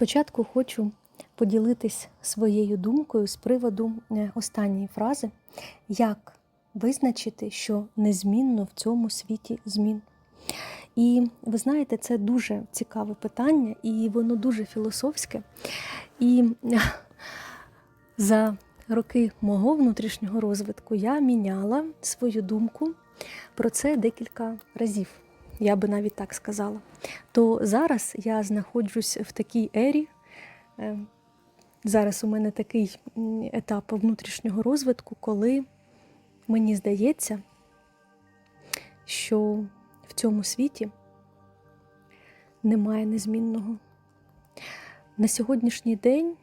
Спочатку хочу поділитись своєю думкою з приводу е, останньої фрази, як визначити, що незмінно в цьому світі змін. І ви знаєте, це дуже цікаве питання, і воно дуже філософське. І за роки мого внутрішнього розвитку я міняла свою думку про це декілька разів. Я би навіть так сказала. То зараз я знаходжусь в такій ері. е, Зараз у мене такий етап внутрішнього розвитку, коли мені здається, що в цьому світі немає незмінного. На сьогоднішній день,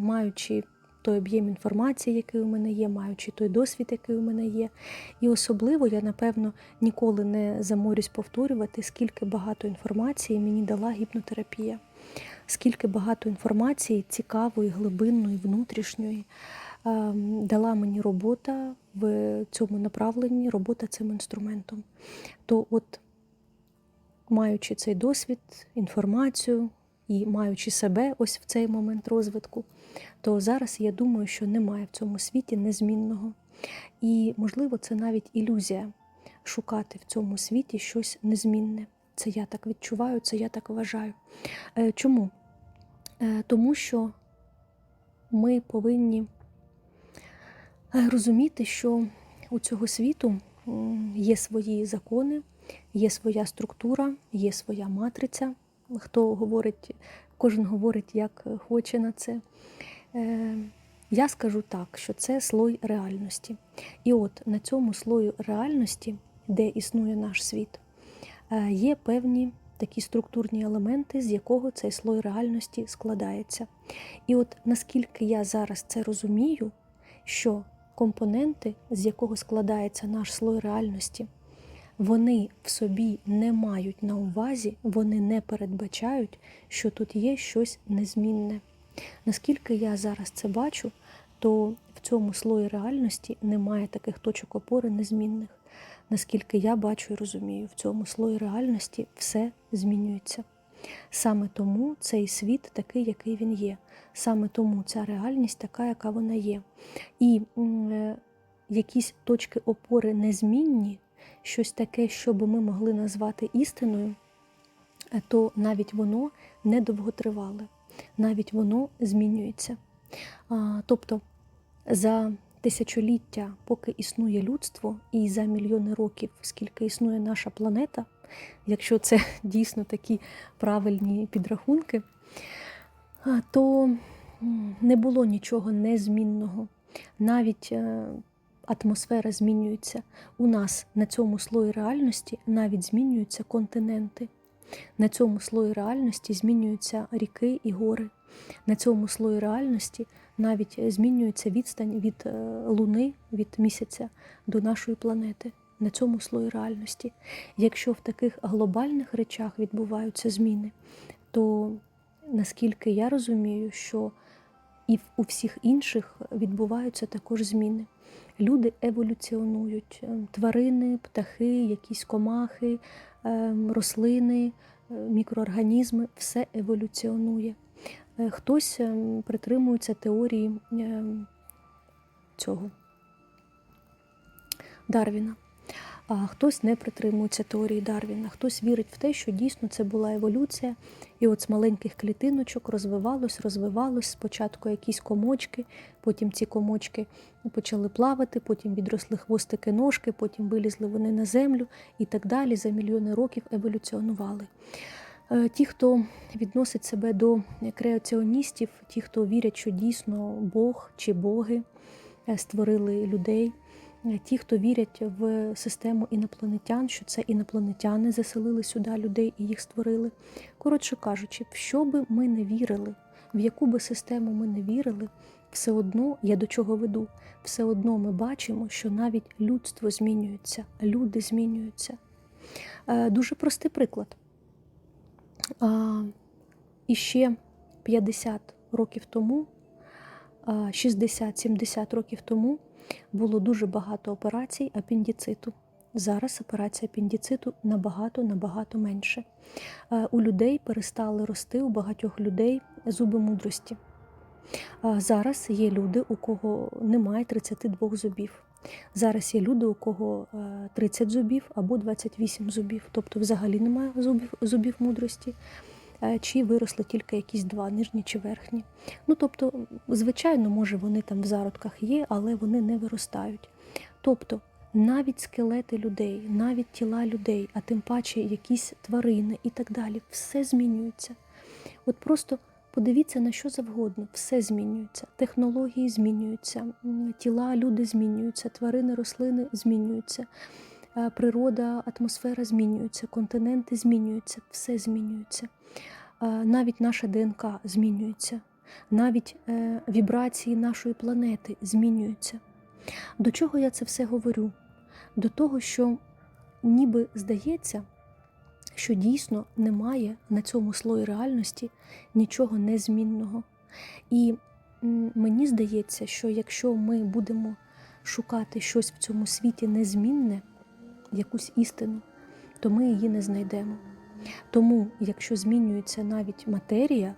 маючи той об'єм інформації, який у мене є, маючи той досвід, який у мене є, і особливо я, напевно, ніколи не заморюсь повторювати, скільки багато інформації мені дала гіпнотерапія, скільки багато інформації цікавої, глибинної, внутрішньої ем, дала мені робота в цьому направленні, робота цим інструментом. То, от, маючи цей досвід, інформацію і маючи себе ось в цей момент розвитку, то зараз я думаю, що немає в цьому світі незмінного. І, можливо, це навіть ілюзія шукати в цьому світі щось незмінне. Це я так відчуваю, це я так вважаю. Е, Чому? Е, Тому що ми повинні е, розуміти, що у цього світу є свої закони, є своя структура, є своя матриця. Хто говорить, кожен говорить, як хоче на це. Е, Я скажу так, що це слой реальності. І от на цьому слою реальності, де існує наш світ, е, є певні такі структурні елементи, з якого цей слой реальності складається. І от наскільки я зараз це розумію, що компоненти, з якого складається наш слой реальності, вони в собі не мають на увазі, вони не передбачають, що тут є щось незмінне. Наскільки я зараз це бачу, то в цьому слої реальності немає таких точок опори незмінних. Наскільки я бачу і розумію, в цьому слої реальності все змінюється. Саме тому цей світ такий, який він є. Саме тому ця реальність така, яка вона є. І е, якісь точки опори незмінні, щось таке, що би ми могли назвати істиною, е, то навіть воно не довготривале, навіть воно змінюється. Тобто за тисячоліття, поки існує людство, і за мільйони років, скільки існує наша планета, якщо це дійсно такі правильні підрахунки, то не було нічого незмінного. Навіть е, атмосфера змінюється. У нас на цьому слої реальності навіть змінюються континенти. На цьому слої реальності змінюються ріки і гори. На цьому слої реальності навіть змінюється відстань від е, Луни, від місяця до нашої планети. На цьому слої реальності. Якщо в таких глобальних речах відбуваються зміни, то наскільки я розумію, що і у всіх інших відбуваються також зміни. Люди еволюціонують, Е, тварини, птахи, якісь комахи, ем, рослини, е, мікроорганізми все еволюціонує. Е, Хтось притримується теорії цього Дарвіна. А хтось не притримується теорії Дарвіна, хтось вірить в те, що дійсно це була еволюція, і от з маленьких клітиночок розвивалось, розвивалось спочатку якісь комочки, потім ці комочки почали плавати, потім відросли хвостики ножки, потім вилізли вони на землю і так далі. За мільйони років еволюціонували. Е, Ті, хто відносить себе до креаціоністів, ті, хто вірять, що дійсно Бог чи боги е, створили людей, ті, хто вірять в систему інопланетян, що це інопланетяни заселили сюди людей і їх створили. Коротше кажучи, в що би ми не вірили, в яку би систему ми не вірили, все одно я до чого веду, все одно ми бачимо, що навіть людство змінюється, люди змінюються. Е, Дуже простий приклад. І ще 50 років тому, 60-70 років тому було дуже багато операцій апендициту. Зараз операція апендициту набагато набагато менше. Е, У людей перестали рости, у багатьох людей зуби мудрості. Зараз є люди, у кого немає 32 зубів. Зараз є люди, у кого е, 30 зубів або 28 зубів, тобто взагалі немає зубів, зубів мудрості, е, чи виросли тільки якісь два, нижні чи верхні. Ну тобто, звичайно, може вони там в зародках є, але вони не виростають. Тобто навіть скелети людей, навіть тіла людей, а тим паче якісь тварини і так далі, все змінюється. От просто подивіться на що завгодно, все змінюється. Технології змінюються, тіла, люди змінюються, тварини, рослини змінюються, е, природа, атмосфера змінюється, континенти змінюються, все змінюється. Е, Навіть наша ДНК змінюється, навіть е, вібрації нашої планети змінюються. До чого я це все говорю? До того, що ніби здається, що дійсно немає на цьому слої реальності нічого незмінного. І мені здається, що якщо ми будемо шукати щось в цьому світі незмінне, якусь істину, то ми її не знайдемо. Тому, якщо змінюється навіть матерія,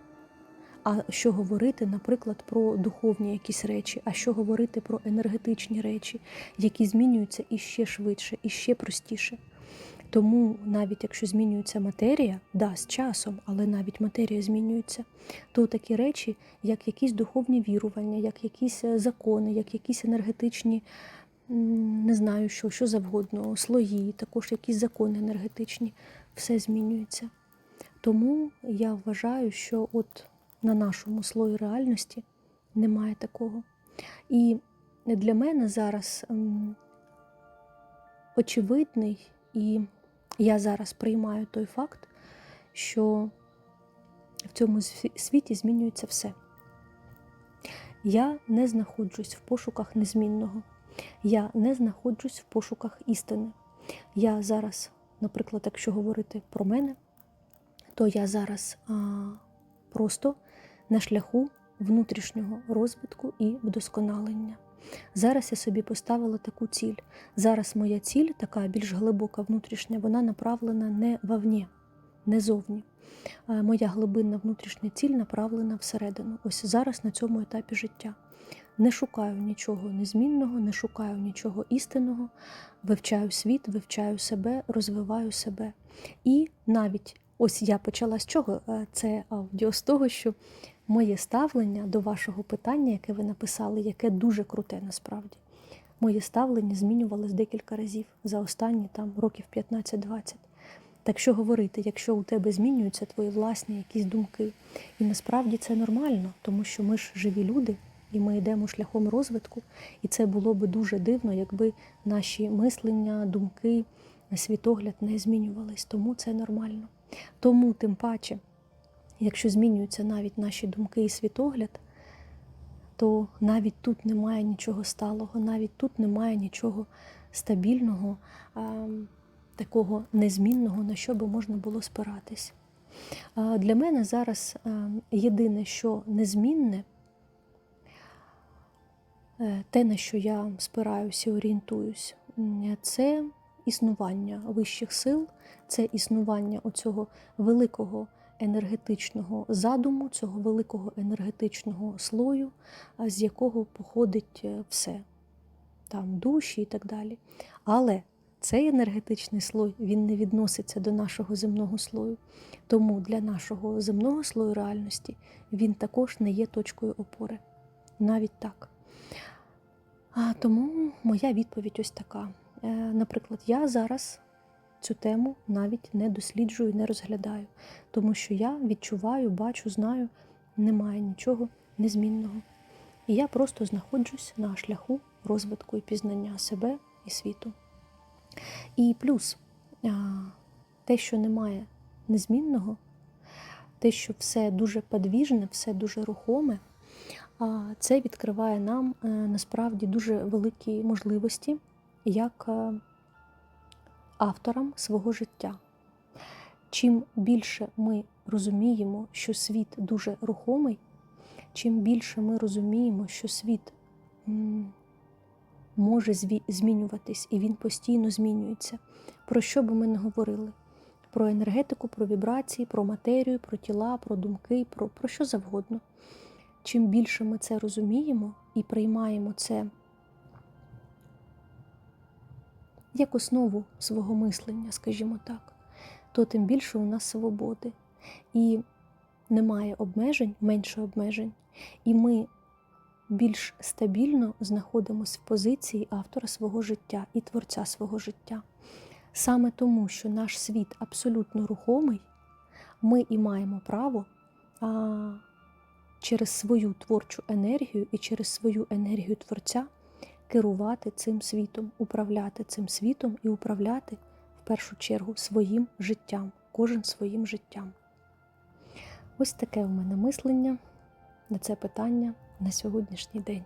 а що говорити, наприклад, про духовні якісь речі, а що говорити про енергетичні речі, які змінюються іще швидше, іще простіше. Тому навіть якщо змінюється матерія, да, з часом, але навіть матерія змінюється, то такі речі, як якісь духовні вірування, як якісь е, закони, як якісь енергетичні, не знаю що, що завгодно, слої, також якісь закони енергетичні, все змінюється. Тому я вважаю, що от на нашому слої реальності немає такого. І для мене зараз очевидний, і я зараз приймаю той факт, що в цьому світі змінюється все. Я не знаходжусь в пошуках незмінного. Я не знаходжусь в пошуках істини. Я зараз, наприклад, якщо говорити про мене, то я зараз а, просто на шляху внутрішнього розвитку і вдосконалення. Зараз я собі поставила таку ціль. Зараз моя ціль, така більш глибока внутрішня, вона направлена не вовні, не зовні. Моя глибинна внутрішня ціль направлена всередину. Ось зараз на цьому етапі життя. Не шукаю нічого незмінного, не шукаю нічого істинного, вивчаю світ, вивчаю себе, розвиваю себе. І навіть ось я почала з чого Е, це аудіо з того, що моє ставлення до вашого питання, яке ви написали, яке дуже круте насправді. Моє ставлення змінювалось декілька разів за останні там років 15-20. Так що говорити, якщо у тебе змінюються твої власні якісь думки, і насправді це нормально, тому що ми ж живі люди, і ми йдемо шляхом розвитку, і це було би дуже дивно, якби наші мислення, думки, світогляд не змінювались. Тому це нормально. Тому, тим паче, якщо змінюються навіть наші думки і світогляд, то навіть тут немає нічого сталого, навіть тут немає нічого стабільного, такого незмінного, на що би можна було спиратись. Для мене зараз єдине, що незмінне, те, на що я спираюся і орієнтуюсь, це існування вищих сил, це існування оцього великого енергетичного задуму, цього великого енергетичного слою, з якого походить е, все, там душі і так далі. Але цей енергетичний слой він не відноситься до нашого земного слою. Тому для нашого земного слою реальності він також не є точкою опори. Навіть так. А тому моя відповідь ось така. Е, Наприклад, я зараз цю тему навіть не досліджую, не розглядаю, тому що я відчуваю, бачу, знаю, немає нічого незмінного. І я просто знаходжусь на шляху розвитку і пізнання себе і світу. І плюс те, що немає незмінного, те, що все дуже подвіжне, все дуже рухоме, це відкриває нам е, насправді дуже великі можливості як е, авторам свого життя. Чим більше ми розуміємо, що світ дуже рухомий, чим більше ми розуміємо, що світ може змінюватись і він постійно змінюється, про що би ми не говорили? про енергетику, про вібрації, про матерію, про тіла, про думки, про, про що завгодно. Чим більше ми це розуміємо і приймаємо це як основу свого мислення, скажімо так, то тим більше у нас свободи. І немає обмежень, менше обмежень, і ми більш стабільно знаходимося в позиції автора свого життя і творця свого життя. Саме тому, що наш світ абсолютно рухомий, ми і маємо право через свою творчу енергію і через свою енергію творця керувати цим світом, управляти цим світом і управляти в першу чергу своїм життям, кожен своїм життям. Ось таке у мене мислення на це питання на сьогоднішній день.